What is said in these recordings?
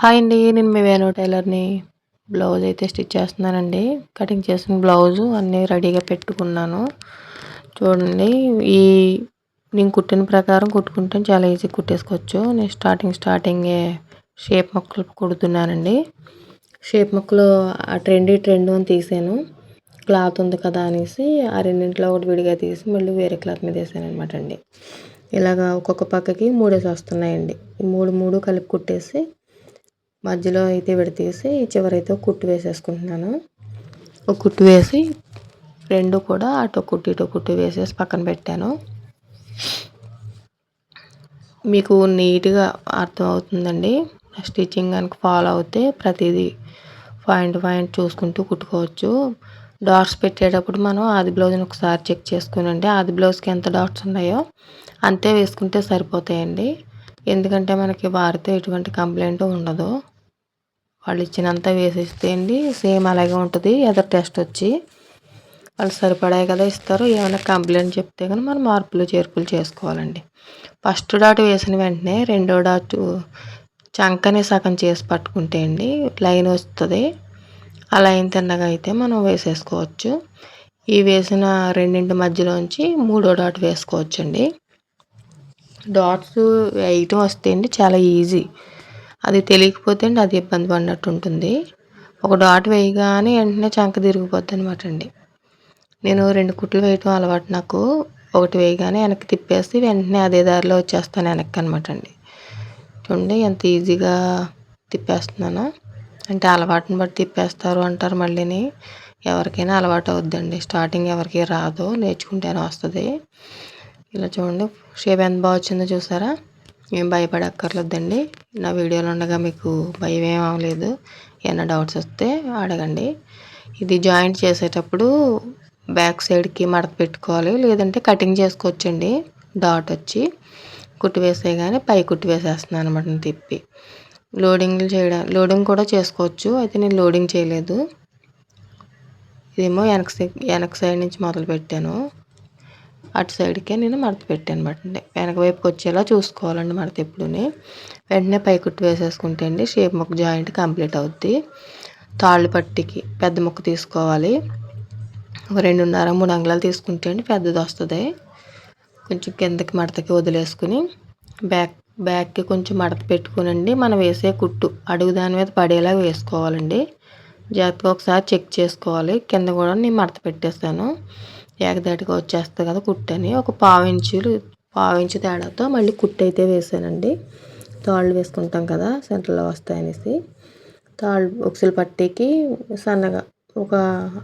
Hi అండి నేను మీ వేణు టైలర్ని. బ్లౌజ్ అయితే స్టిచ్ చేస్తున్నానండి. కటింగ్ చేసిన బ్లౌజు అన్నీ రెడీగా పెట్టుకున్నాను. చూడండి ఈ నేను కుట్టిన ప్రకారం కుట్టుకుంటే చాలా ఈజీ కుట్టేసుకోవచ్చు. నేను స్టార్టింగ్ స్టార్టింగే షేప్ మొక్కలు కుడుతున్నానండి. షేప్ మొక్కలు ఆ ట్రెండ్ ట్రెండ్ అని తీసాను. క్లాత్ ఉంది కదా అనేసి ఆ రెండింటిలో ఒకటి విడిగా తీసి మళ్ళీ వేరే క్లాత్ మీద వేసాను అనమాట అండి ఇలాగా ఒక్కొక్క పక్కకి మూడేసి వస్తున్నాయండి. ఈ మూడు మూడు కలిపి కుట్టేసి మధ్యలో అయితే విడతీసి చివరైతే కుట్టు వేసేసుకుంటున్నాను. ఒక కుట్టు వేసి రెండు కూడా అటు కుట్టు ఇటు కుట్టు వేసేసి పక్కన పెట్టాను. మీకు నీట్గా అర్థమవుతుందండి స్టిచ్చింగ్ కనుక ఫాలో అవుతే ప్రతిదీ పాయింట్ పాయింట్ చూసుకుంటూ కుట్టుకోవచ్చు. డాట్స్ పెట్టేటప్పుడు మనం ఆది బ్లౌజ్ని ఒకసారి చెక్ చేసుకునండి ఆది బ్లౌజ్కి ఎంత డాట్స్ ఉన్నాయో అంతే వేసుకుంటే సరిపోతాయండి. ఎందుకంటే మనకి వారితో ఎటువంటి కంప్లైంట్ ఉండదు. వాళ్ళు ఇచ్చినంత వేసిస్తే అండి సేమ్ అలాగే ఉంటుంది. ఎదర్ టెస్ట్ వచ్చి వాళ్ళు సరిపడాయి కదా ఇస్తారు. ఏమైనా కంప్లైంట్ చెప్తే కానీ మనం మార్పులు చేర్పులు చేసుకోవాలండి. ఫస్ట్ డాట్ వేసిన వెంటనే రెండో డాట్ చంకని సగం చేసి పట్టుకుంటే అండి లైన్ వస్తుంది. ఆ లైన్ తిన్నగా అయితే మనం వేసేసుకోవచ్చు. ఈ వేసిన రెండింటి మధ్యలోంచి మూడో డాట్ వేసుకోవచ్చండి. డాట్స్ వేయటం వస్తే అండి చాలా ఈజీ అది తెలియకపోతే అండి అది ఇబ్బంది పడినట్టు ఉంటుంది. ఒక డాట్ వేయగానే వెంటనే చంక తిరిగిపోద్ది అనమాట అండి. నేను రెండు కుట్లు వేయటం అలవాటు నాకు. ఒకటి వేయగానే వెనక్కి తిప్పేసి వెంటనే అదే దారిలో వచ్చేస్తాను వెనక్కి అనమాట అండి. చూడండి ఎంత ఈజీగా తిప్పేస్తున్నాను. అంటే అలవాటుని బట్టి తిప్పేస్తారు అంటారు మళ్ళీని. ఎవరికైనా అలవాటు అవుద్దండి. స్టార్టింగ్ ఎవరికి రాదు. నేర్చుకుంటేనే వస్తుంది. ఇలా చూడండి. షేప్ ఎంత బాగా వచ్చిందో చూసారా? ఏం భయపడక్కర్లేదండి నా వీడియోలో ఉండగా మీకు భయం ఏం అవ్వలేదు. ఏమైనా డౌట్స్ వస్తే అడగండి. ఇది జాయింట్ చేసేటప్పుడు బ్యాక్ సైడ్కి మడత పెట్టుకోవాలి. లేదంటే కటింగ్ చేసుకోవచ్చండి. డాట్ వచ్చి కుట్టు వేసే కానీ పై కుట్టు వేసేస్తున్నాను అనమాట తిప్పి. లోడింగ్ చేయడం లోడింగ్ కూడా చేసుకోవచ్చు. అయితే నేను లోడింగ్ చేయలేదు. ఇదేమో వెనక వెనక సైడ్ నుంచి మొదలు పెట్టాను అటు సైడ్కే నేను మడత పెట్టాను అనమాట వెనక వైపుకి వచ్చేలా చూసుకోవాలండి మడత ఎప్పుడుని. వెంటనే పైకుట్టు వేసేసుకుంటే అండి షేప్ ముక్క జాయింట్ కంప్లీట్ అవుద్ది. తాళ్ళు పట్టికి పెద్ద ముక్క తీసుకోవాలి. ఒక రెండున్నర మూడు అంగుళాలు తీసుకుంటే అండి పెద్దది వస్తుంది. కొంచెం కిందకి మడతకి వదిలేసుకుని బ్యాక్ బ్యాక్కి కొంచెం మడత పెట్టుకునండి. మనం వేసే కుట్టు అడుగు దాని మీద పడేలా వేసుకోవాలండి. జాగ్రత్తగా ఒకసారి చెక్ చేసుకోవాలి. కింద కూడా నేను మడత పెట్టేస్తాను ఏకదాటిగా వచ్చేస్తుంది కదా కుట్టని. ఒక పావించులు పావించు తేడాతో మళ్ళీ కుట్టు అయితే వేసానండి. తాళ్ళు వేసుకుంటాం కదా సెంటర్లో వస్తాయనేసి. తాళ్ళు ఉక్సులు పట్టేకి సన్నగా ఒక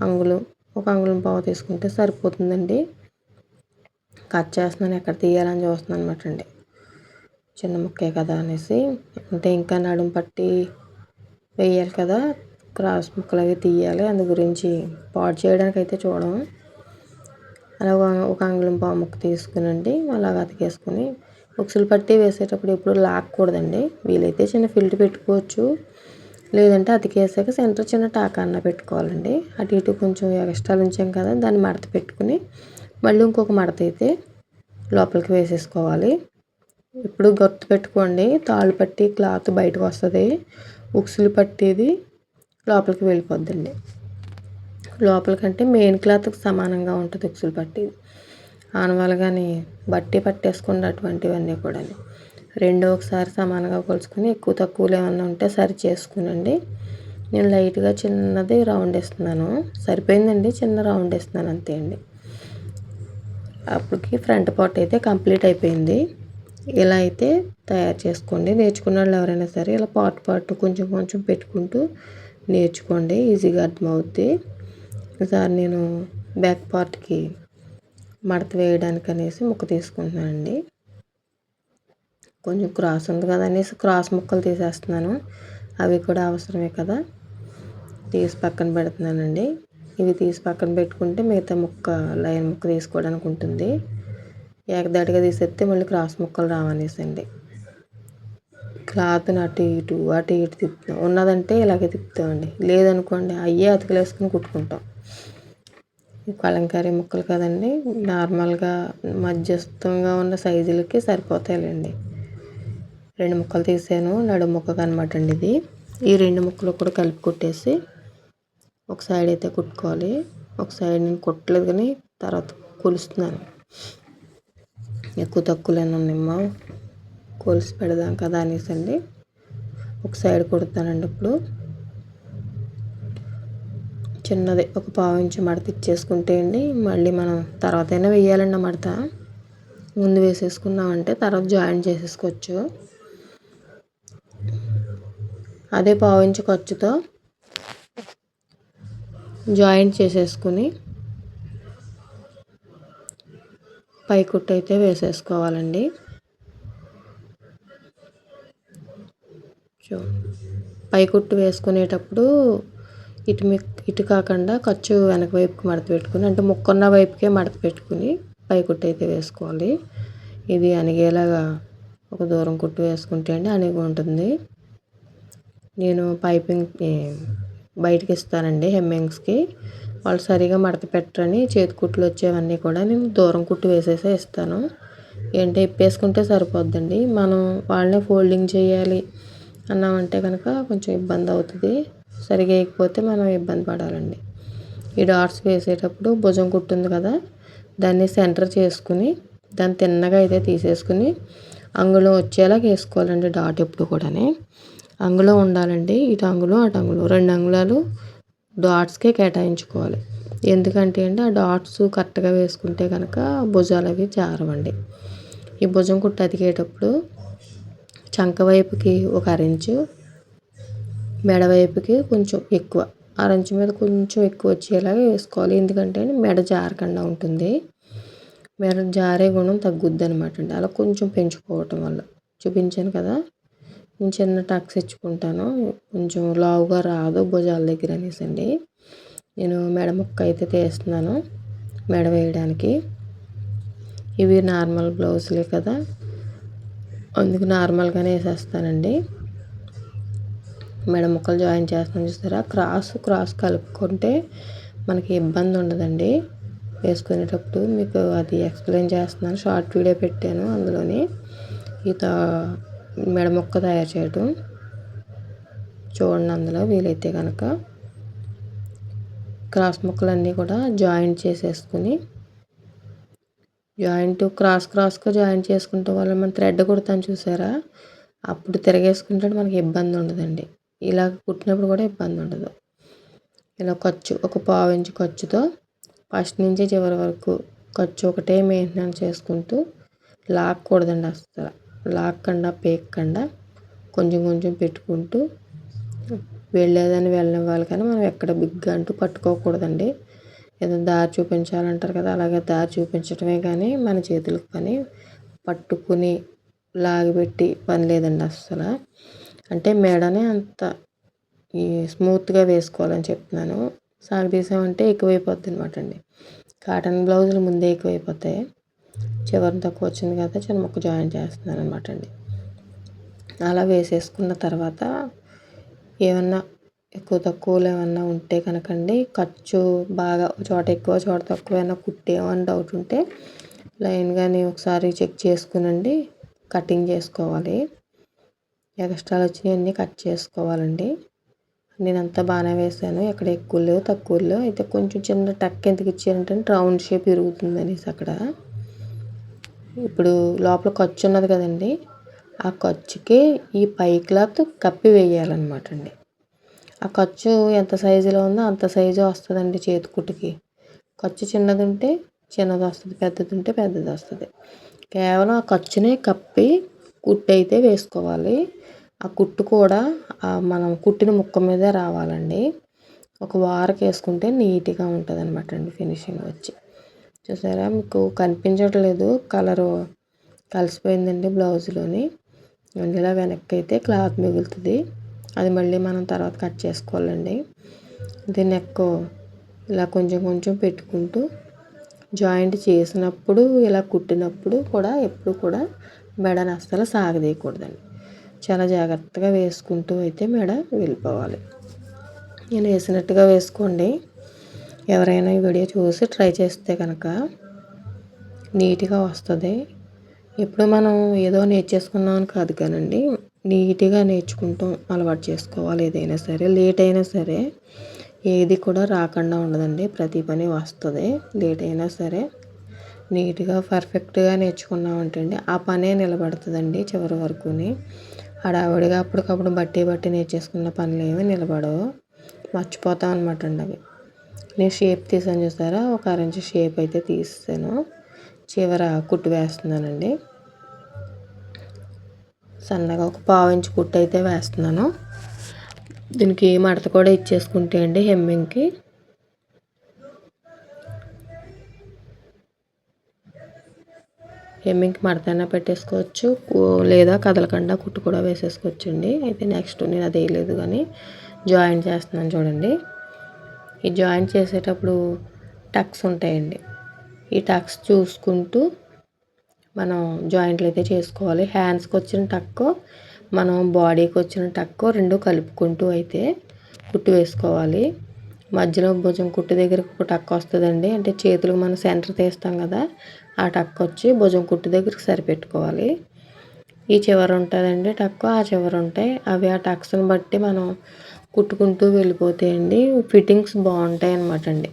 అంగుళం ఒక అంగుళం పావు తీసుకుంటే సరిపోతుందండి. కట్ చేస్తున్నాను ఎక్కడ తీయాలని చూస్తున్నాను అనమాట అండి. చిన్న ముక్కే కదా అనేసి. అంటే ఇంకా నడుము పట్టి వేయాలి కదా క్రాస్ ముక్కలు అవి తీయాలి. అందు గురించి పాడు చేయడానికి అయితే చూడము. అలా ఒక అంగుళం పావు ముక్క తీసుకునండి. అలాగ అతికేసుకుని ఉక్సులు పట్టి వేసేటప్పుడు ఎప్పుడు లాక్కూడదండి. వీలైతే చిన్న ఫిల్ట్ పెట్టుకోవచ్చు. లేదంటే అతికేసాక సెంటర్ చిన్న టాకా అన్న పెట్టుకోవాలండి. అటు ఇటు కొంచెం ఎక్స్ట్రా ఉంచాం కదా దాన్ని మడత పెట్టుకుని మళ్ళీ ఇంకొక మడత అయితే లోపలికి వేసేసుకోవాలి. ఇప్పుడు గుర్తు పెట్టుకోండి తాళ్ళు పట్టి క్లాత్ బయటకు వస్తుంది. ఉక్సులు పట్టేది లోపలికి వెళ్ళిపోద్దండి. లోపల కంటే మెయిన్ క్లాత్కి సమానంగా ఉంటుంది ఉక్సులు పట్టేది ఆనవాళ్ళు కానీ బట్టి పట్టేసుకున్నటువంటివన్నీ కూడా రెండో ఒకసారి సమానంగా కొలుచుకొని ఎక్కువ తక్కువలు ఏమన్నా ఉంటే సరి చేసుకునండి. నేను లైట్గా చిన్నది రౌండ్ ఇస్తున్నాను సరిపోయిందండి చిన్న రౌండ్ ఇస్తున్నాను అంతే అండి. అప్పటికి ఫ్రంట్ పార్ట్ అయితే కంప్లీట్ అయిపోయింది. ఇలా అయితే తయారు చేసుకోండి. నేర్చుకున్న వాళ్ళు ఎవరైనా సరే ఇలా పార్ట్ పార్ట్ కొంచెం కొంచెం పెట్టుకుంటూ నేర్చుకోండి. ఈజీగా అర్థమవుద్ది. ఒకసారి నేను బ్యాక్ పార్ట్కి మడత వేయడానికి అనేసి ముక్క తీసుకుంటున్నాను అండి. కొంచెం క్రాస్ ఉంది కదా అనేసి క్రాస్ ముక్కలు తీసేస్తున్నాను. అవి కూడా అవసరమే కదా. తీసి పక్కన పెడుతున్నానండి ఇవి తీసి పక్కన పెట్టుకుంటే మిగతా ముక్క లైన్ ముక్క తీసుకోవడానికి ఉంటుంది. ఏకదాటిగా తీసేస్తే మళ్ళీ క్రాస్ ముక్కలు రావనేసండి క్లాత్ని అటు ఇటు అటు ఇటు తిప్పుతాం. ఉన్నదంటే ఇలాగే తిప్పుతామండి. లేదనుకోండి అయ్యే అతుకులేసుకుని కుట్టుకుంటాం. కలంకారీ ముక్కలు కదండి. నార్మల్గా మధ్యస్థంగా ఉన్న సైజులకి సరిపోతాయిలేండి. రెండు ముక్కలు తీసాను. నడుము ముక్కకు అనమాట అండి ఇది. ఈ రెండు ముక్కలు కూడా కలిపి కుట్టేసి ఒక సైడ్ అయితే కుట్టుకోవాలి. ఒక సైడ్ నేను కుట్టలేదు కానీ తర్వాత కొలుస్తున్నాను. ఎక్కువ తక్కువలేను ఉన్నాయమ్మా. కొలిసి పెడదాం కదా అనేసి అండి ఒక సైడ్ కుడతానండి ఇప్పుడు. చిన్నది. ఒక పావు ఇంచు మడత ఇచ్చేసుకుంటే అండి మళ్ళీ మనం తర్వాత అయినా వేయాలండి మడత. ముందు వేసేసుకున్నామంటే తర్వాత జాయిన్ చేసేసుకోవచ్చు. అదే పావు ఇంచు ఖర్చుతో జాయింట్ చేసేసుకుని పై కుట్టు అయితే వేసేసుకోవాలండి. పై కుట్టు వేసుకునేటప్పుడు ఇటు ఇటు కాకుండా ఖర్చు వెనక వైపుకి మడత పెట్టుకుని అంటే ముక్కున్న వైపుకే మడత పెట్టుకుని పై కుట్టు అయితే వేసుకోవాలి ఇది అనిగేలాగా ఒక దూరం కుట్టు వేసుకుంటే అండి అనిగి ఉంటుంది. నేను పైపింగ్ బయటకి ఇస్తానండి హెమ్మింగ్స్కి. వాళ్ళు సరిగా మడత పెట్టరని చేతి కుట్లు వచ్చేవన్నీ కూడా నేను దూరం కుట్టు వేసేసే ఇస్తాను. ఏంటంటే ఇప్పేసుకుంటే సరిపోద్దండి. మనం వాళ్ళనే ఫోల్డింగ్ చేయాలి అన్నామంటే కనుక కొంచెం ఇబ్బంది అవుతుంది. సరిగా వేయకపోతే మనం ఇబ్బంది పడాలండి. ఈ డాట్స్ వేసేటప్పుడు భుజం కుట్టుంది కదా దాన్ని సెంటర్ చేసుకుని దాన్ని తిన్నగా అయితే తీసేసుకుని అంగుళం వచ్చేలా వేసుకోవాలండి డాట్ ఎప్పుడు కూడా అంగుళం ఉండాలండి ఇటు అంగుళం అటు అంగుళం. రెండు అంగుళాలు డాట్స్కే కేటాయించుకోవాలి. ఎందుకంటే అండి ఆ డాట్స్ కరెక్ట్గా వేసుకుంటే కనుక భుజాలు అవి జారవండి. ఈ భుజం కుట్టు అతికేటప్పుడు చంక వైపుకి ఒక అరించు మెడ వైపుకి కొంచెం ఎక్కువ. అరంచు మీద కొంచెం ఎక్కువ వచ్చేలాగా వేసుకోవాలి. ఎందుకంటే మెడ జారకుండా ఉంటుంది. మెడ జారే గుణం తగ్గుద్ది అనమాట అండి. అలా కొంచెం పెంచుకోవటం వల్ల. చూపించాను కదా? నేను చిన్న టక్స్ ఇచ్చుకుంటాను. కొంచెం లావుగా రాదు భుజాల దగ్గర అనేసి అండి. నేను మెడ ముక్క అయితే తీస్తున్నాను మెడ వేయడానికి. ఇవి నార్మల్ బ్లౌజులే కదా? అందుకు నార్మల్గానే వేసేస్తానండి. మెడ ముక్కలు జాయిన్ చేస్తాను చూస్తారా క్రాస్ క్రాస్ కలుపుకుంటే మనకి ఇబ్బంది ఉండదండి. వేసుకునేటప్పుడు మీకు అది ఎక్స్ప్లెయిన్ చేస్తున్నాను. షార్ట్ వీడియో పెట్టాను అందులోని. ఈ మెడ ముక్క తయారు చేయడం చూడండి అందులో వీలైతే కనుక క్రాస్ ముక్కలన్నీ కూడా జాయింట్ చేసేసుకుని. జాయింట్ క్రాస్ క్రాస్గా జాయింట్ చేసుకుంటే వల్ల మనం థ్రెడ్ కుడతాను చూసారా? అప్పుడు తిరగేసుకుంటే మనకి ఇబ్బంది ఉండదండి. ఇలా కుట్టినప్పుడు కూడా ఇబ్బంది ఉండదు. ఇలా ఖర్చు ఒక పావు ఇంచు ఖర్చుతో ఫస్ట్ నుంచి చివరి వరకు ఖర్చు ఒకటే మెయింటెనెన్స్ చేసుకుంటూ లాక్కూడదండి అసలు లాక్కండా పేకకుండా కొంచెం కొంచెం పెట్టుకుంటూ వెళ్ళేదని వెళ్ళనివ్వాలి కానీ మనం ఎక్కడ బిగ్గా అంటూ పట్టుకోకూడదండి. ఏదో దారి చూపించాలంటారు కదా అలాగే దారి చూపించడమే కానీ మన చేతులకు పని పట్టుకుని లాగిపెట్టి పని లేదండి అస్సలు. అంటే మెడనే అంత ఈ స్మూత్గా వేసుకోవాలని చెప్తున్నాను. సాగదీసామంటే ఎక్కువైపోద్ది అనమాట అండి. కాటన్ బ్లౌజులు ముందే ఎక్కువైపోతాయి. చివరిని తక్కువ వచ్చింది కదా చిన్న ముక్క జాయిన్ చేస్తున్నాను అనమాట అండి. అలా వేసేసుకున్న తర్వాత ఏమన్నా ఎక్కువ తక్కువలు ఏమన్నా ఉంటే కనుకండి ఖర్చు బాగా చోట ఎక్కువ చోట తక్కువ ఏమైనా కుట్టేమని డౌట్ ఉంటే లైన్గానే ఒకసారి చెక్ చేసుకునండి కటింగ్ చేసుకోవాలి. ఎక్స్ట్రాలు వచ్చినాయన్నీ కట్ చేసుకోవాలండి. నేను అంతా బాగానే వేసాను. ఎక్కడ ఎక్కువ లేవు తక్కువ లేవు. అయితే కొంచెం చిన్న టక్ ఎందుకు ఇచ్చారంటే రౌండ్ షేప్ ఇరుగుతుంది అనేసి అక్కడ. ఇప్పుడు లోపల ఖర్చు ఉన్నది కదండి. ఆ ఖర్చుకి ఈ పై క్లాత్ కప్పి వేయాలన్నమాట అండి. ఆ ఖర్చు ఎంత సైజులో ఉందో అంత సైజు వస్తుందండి చేతి కుట్టుకి. ఖర్చు చిన్నది ఉంటే చిన్నది వస్తుంది పెద్దది ఉంటే పెద్దది వస్తుంది. కేవలం ఆ ఖర్చునే కప్పి కుట్టు అయితే వేసుకోవాలి. ఆ కుట్టు కూడా మనం కుట్టిన ముక్క మీదే రావాలండి. ఒక వారకి వేసుకుంటే నీట్గా ఉంటుంది అనమాట అండి ఫినిషింగ్ వచ్చి. చూసారా? మీకు కనిపించట్లేదు. కలరు కలిసిపోయిందండి బ్లౌజ్లోని. ఇలా వెనక్కి అయితే క్లాత్ మిగులుతుంది. అది మళ్ళీ మనం తర్వాత కట్ చేసుకోవాలండి. ఇది నెక్ ఇలా కొంచెం కొంచెం పెట్టుకుంటూ జాయింట్ చేసినప్పుడు ఇలా కుట్టినప్పుడు కూడా ఎప్పుడు కూడా మెడని అస్సలు సాగదీయకూడదండి. చాలా జాగ్రత్తగా వేసుకుంటూ అయితే మెడ వెళ్ళిపోవాలి. నేను వేసినట్టుగా వేసుకోండి. ఎవరైనా ఈ వీడియో చూసి ట్రై చేస్తే కనుక నీట్గా వస్తుంది. ఇప్పుడు మనం ఏదో నేర్చేసుకున్నాం అని కాదు కానండి నీట్గా నేర్చుకుంటాం అలవాటు చేసుకోవాలి. ఏదైనా సరే లేట్ అయినా సరే ఏది కూడా రాకుండా ఉండదండి. ప్రతి పని వస్తుంది. లేట్ అయినా సరే నీట్గా పర్ఫెక్ట్గా నేర్చుకున్నామంటే అండి ఆ పనే నిలబడుతుందండి చివరి వరకుని. హడావిడిగా అప్పటికప్పుడు బట్టి బట్టి నేర్చేసుకున్న పనులు ఏమి నిలబడవు. మర్చిపోతాం అనమాట అండి అవి. నేను షేప్ తీసాను చూసారా? ఒక అరెంజ్ షేప్ అయితే తీస్తాను చివర కుట్టు వేస్తున్నానండి. సన్నగా ఒక పావు ఇంచు కుట్టు అయితే వేస్తున్నాను. దీనికి మడత కూడా ఇచ్చేసుకుంటే అండి హెమ్మింగ్కి. హెమ్మింగ్కి మడతైనా పెట్టేసుకోవచ్చు. లేదా కదలకుండా కుట్టు కూడా వేసేసుకోవచ్చు అండి అయితే నెక్స్ట్ నేను అది వేయలేదు కానీ జాయిన్ చేస్తున్నాను చూడండి. ఈ జాయిన్ చేసేటప్పుడు టక్స్ ఉంటాయండి. ఈ టక్స్ చూసుకుంటూ మనం జాయింట్లు అయితే చేసుకోవాలి. హ్యాండ్స్కి వచ్చిన టక్కు మనం బాడీకి వచ్చిన టక్కు రెండు కలుపుకుంటూ అయితే కుట్టు వేసుకోవాలి. మధ్యలో భుజం కుట్టు దగ్గరకు ఒక టక్ వస్తుందండి. అంటే చేతులకు మనం సెంటర్ తీస్తాం కదా ఆ టక్ వచ్చి భుజం కుట్టు దగ్గరికి సరిపెట్టుకోవాలి. ఈ చివర ఉంటుందండి టక్కు ఆ చివర ఉంటాయి. అవి ఆ టక్స్ని బట్టి మనం కుట్టుకుంటూ వెళ్ళిపోతాయండి. ఫిట్టింగ్స్ బాగుంటాయి అన్నమాట అండి.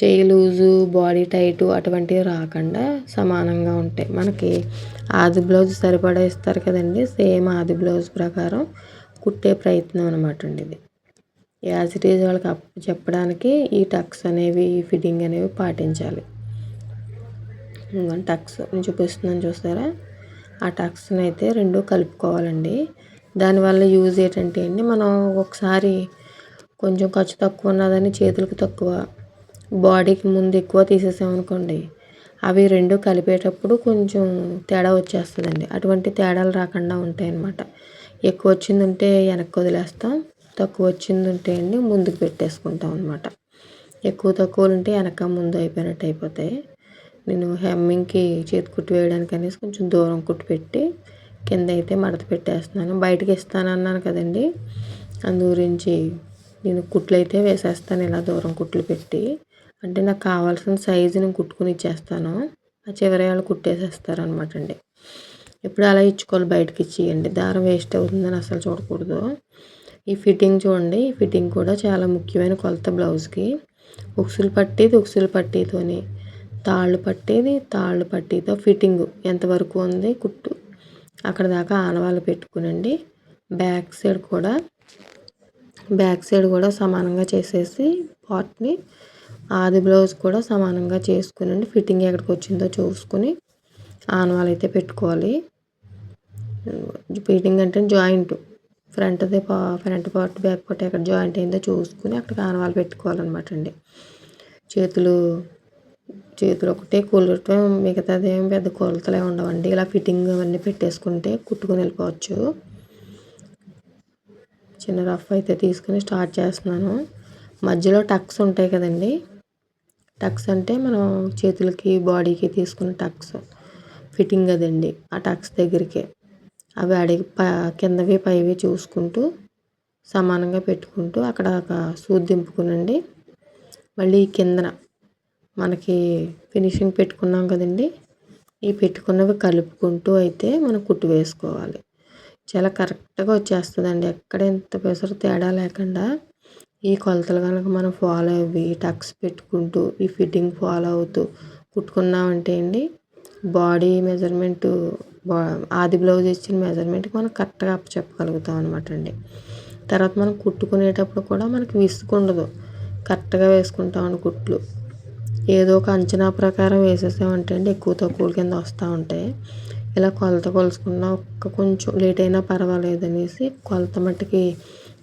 చెయ్యి లూజు బాడీ టైటు అటువంటివి రాకుండా సమానంగా ఉంటాయి. మనకి ఆది బ్లౌజ్ సరిపడా ఇస్తారు కదండి. సేమ్ ఆది బ్లౌజ్ ప్రకారం కుట్టే ప్రయత్నం అనమాట అండి ఇది. యాజ్ ఇట్ ఈజ్ వాళ్ళకి అప్ చెప్పడానికి ఈ టక్స్ అనేవి ఈ ఫిట్టింగ్ అనేవి పాటించాలి. టక్స్ నేను చూపిస్తున్నాను చూస్తారా ఆ టక్స్ని అయితే రెండు కలుపుకోవాలండి. దానివల్ల యూజ్ ఏంటంటే అండి మనం ఒకసారి కొంచెం ఖర్చు తక్కువ ఉన్నదని చేతులకు తక్కువ బాడీకి ముందు ఎక్కువ తీసేసామనుకోండి అవి రెండు కలిపేటప్పుడు కొంచెం తేడా వచ్చేస్తుందండి. అటువంటి తేడాలు రాకుండా ఉంటాయి అన్నమాట ఎక్కువ వచ్చిందంటే వెనక్కి వదిలేస్తాం. తక్కువ వచ్చింది ఉంటే అండి ముందుకు పెట్టేసుకుంటాం అనమాట ఎక్కువ తక్కువలు ఉంటే వెనక ముందు అయిపోయినట్టు అయిపోతాయి. నేను హెమ్మింగ్కి చేతి కుట్టు వేయడానికి అనేసి కొంచెం దూరం కుట్టు పెట్టి కింద అయితే మడత పెట్టేస్తున్నాను. బయటకి ఇస్తానన్నాను కదండి. అందు గురించి నేను కుట్లు అయితే వేసేస్తాను ఇలా దూరం కుట్లు పెట్టి. అంటే నాకు కావాల్సిన సైజు నేను కుట్టుకుని ఇచ్చేస్తాను. ఆ చివరి వాళ్ళు కుట్టేసేస్తారు అనమాట అండి. ఇప్పుడు అలా ఇచ్చుకోవాలి బయటకి ఇచ్చేయండి. దారం వేస్ట్ అవుతుందని అసలు చూడకూడదు. ఈ ఫిట్టింగ్ చూడండి. ఈ ఫిట్టింగ్ కూడా చాలా ముఖ్యమైన కొలత బ్లౌజ్కి. ఉక్సులు పట్టేది ఉక్సులు పట్టీతోని. తాళ్ళు పట్టేది తాళ్ళు పట్టీతో ఫిట్టింగ్ ఎంతవరకు ఉంది కుట్టు. అక్కడ దాకా ఆనవాళ్ళు పెట్టుకునండి. బ్యాక్ సైడ్ కూడా బ్యాక్ సైడ్ కూడా సమానంగా చేసేసి పార్ట్ని ఆది బ్లౌజ్ కూడా సమానంగా చేసుకునండి. ఫిట్టింగ్ ఎక్కడికి వచ్చిందో చూసుకుని ఆనవాళ్ళు అయితే పెట్టుకోవాలి. ఫిట్టింగ్ అంటే జాయింట్ ఫ్రంట్ది పా ఫ్రంట్ పార్ట్ బ్యాక్ పార్ట్ ఎక్కడ జాయింట్ అయిందో చూసుకుని అక్కడ ఆనవాళ్ళు పెట్టుకోవాలన్నమాట అండి. చేతులు చేతులు ఒకటే కూలటం మిగతాది ఏం పెద్ద కొలతలే ఉండవండి. ఇలా ఫిట్టింగ్ అవన్నీ పెట్టేసుకుంటే కుట్టుకుని వెళ్ళిపోవచ్చు. చిన్న రఫ్ అయితే తీసుకుని స్టార్ట్ చేస్తున్నాను. మధ్యలో టక్స్ ఉంటాయి కదండి. టక్స్ అంటే మనం చేతులకి బాడీకి తీసుకున్న టక్స్. ఫిట్టింగ్ అదండి. ఆ టక్స్ దగ్గరికి. అవి అడిగి కిందవి పైవి చూసుకుంటూ సమానంగా పెట్టుకుంటూ అక్కడ ఒక సూది దింపుకునండి. మళ్ళీ కిందన మనకి ఫినిషింగ్ పెట్టుకున్నాం కదండి. ఈ పెట్టుకున్నవి కలుపుకుంటూ అయితే మనం కుట్టు వేసుకోవాలి. చాలా కరెక్ట్గా వచ్చేస్తుందండి. ఎక్కడ ఎంత పెసరు తేడా లేకుండా ఈ కొలతలు కనుక మనం ఫాలో అవి టక్స్ పెట్టుకుంటూ ఈ ఫిట్టింగ్ ఫాలో అవుతూ కుట్టుకున్నామంటే అండి బాడీ మెజర్మెంటు ఆది బ్లౌజ్ ఇచ్చిన మెజర్మెంట్కి మనం కరెక్ట్గా అప్ చెప్పగలుగుతాం అనమాట అండి. తర్వాత మనం కుట్టుకునేటప్పుడు కూడా మనకి విసుకుండదు కరెక్ట్గా వేసుకుంటామని కుట్లు. ఏదో ఒక అంచనా ప్రకారం వేసేసామంటే అండి ఎక్కువ తక్కువ కింద వస్తూ ఉంటాయి ఇలా కొలత కొలుసుకున్నా ఒక్క కొంచెం లేట్ అయినా పర్వాలేదు అనేసి కొలత మట్టుకి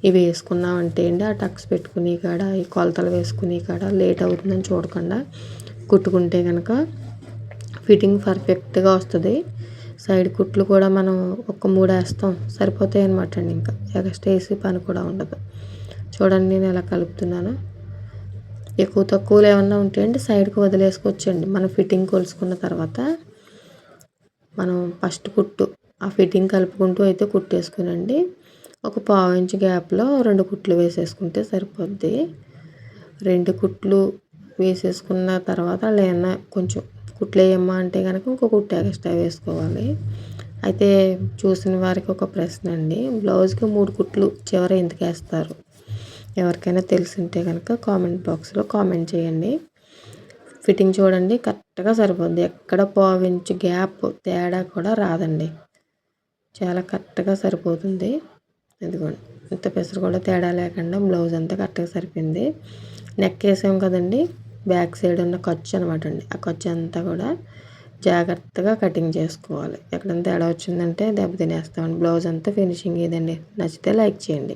ఇవి వేసుకున్నామంటే అండి ఆ టక్స్ పెట్టుకుని కాడ ఈ కొలతలు వేసుకుని కాడ లేట్ అవుతుందని చూడకుండా కుట్టుకుంటే కనుక ఫిట్టింగ్ పర్ఫెక్ట్గా వస్తుంది. సైడ్ కుట్లు కూడా మనం ఒక మూడు వేస్తాం. సరిపోతాయి అనమాట అండి ఇంకా. ఎక్స్ట్రా వేసి పని కూడా ఉండదు. చూడండి నేను ఎలా కలుపుతున్నాను. ఎక్కువ తక్కువలు ఏమన్నా ఉంటే అండి సైడ్కి వదిలేసుకోవచ్చండి. మనం ఫిట్టింగ్ కొలుసుకున్న తర్వాత మనం ఫస్ట్ కుట్టు ఆ ఫిట్టింగ్ కలుపుకుంటూ అయితే కుట్టేసుకునండి. ఒక పావు ఇంచు గ్యాప్లో రెండు కుట్లు వేసేసుకుంటే సరిపోద్ది. రెండు కుట్లు వేసేసుకున్న తర్వాత లేన కొంచెం కుట్లు వేయమ్మా అంటే కనుక ఇంకో కుట్టు ఎక్స్ట్రా వేసుకోవాలి. అయితే చూసిన వారికి ఒక ప్రశ్న అండి. బ్లౌజ్కి మూడు కుట్లు చివర ఎందుకు వేస్తారు? ఎవరికైనా తెలిసింటే కనుక కామెంట్ బాక్స్లో కామెంట్ చేయండి. ఫిట్టింగ్ చూడండి కరెక్ట్గా సరిపోద్ది. ఎక్కడ పావించు గ్యాప్ తేడా కూడా రాదండి. చాలా కరెక్ట్గా సరిపోతుంది. ఇదిగోండి ఇంత పెసరు కూడా తేడా లేకుండా బ్లౌజ్ అంతా కరెక్ట్గా సరిపోయింది. నెక్ వేసాం కదండి. బ్యాక్ సైడ్ ఉన్న ఖర్చు అనమాట అండి. ఆ ఖర్చు అంతా కూడా జాగ్రత్తగా కటింగ్ చేసుకోవాలి. ఎక్కడైనా తేడా వచ్చిందంటే దెబ్బ తినేస్తామండి. బ్లౌజ్ అంతా ఫినిషింగ్ ఇదండి. నచ్చితే లైక్ చేయండి.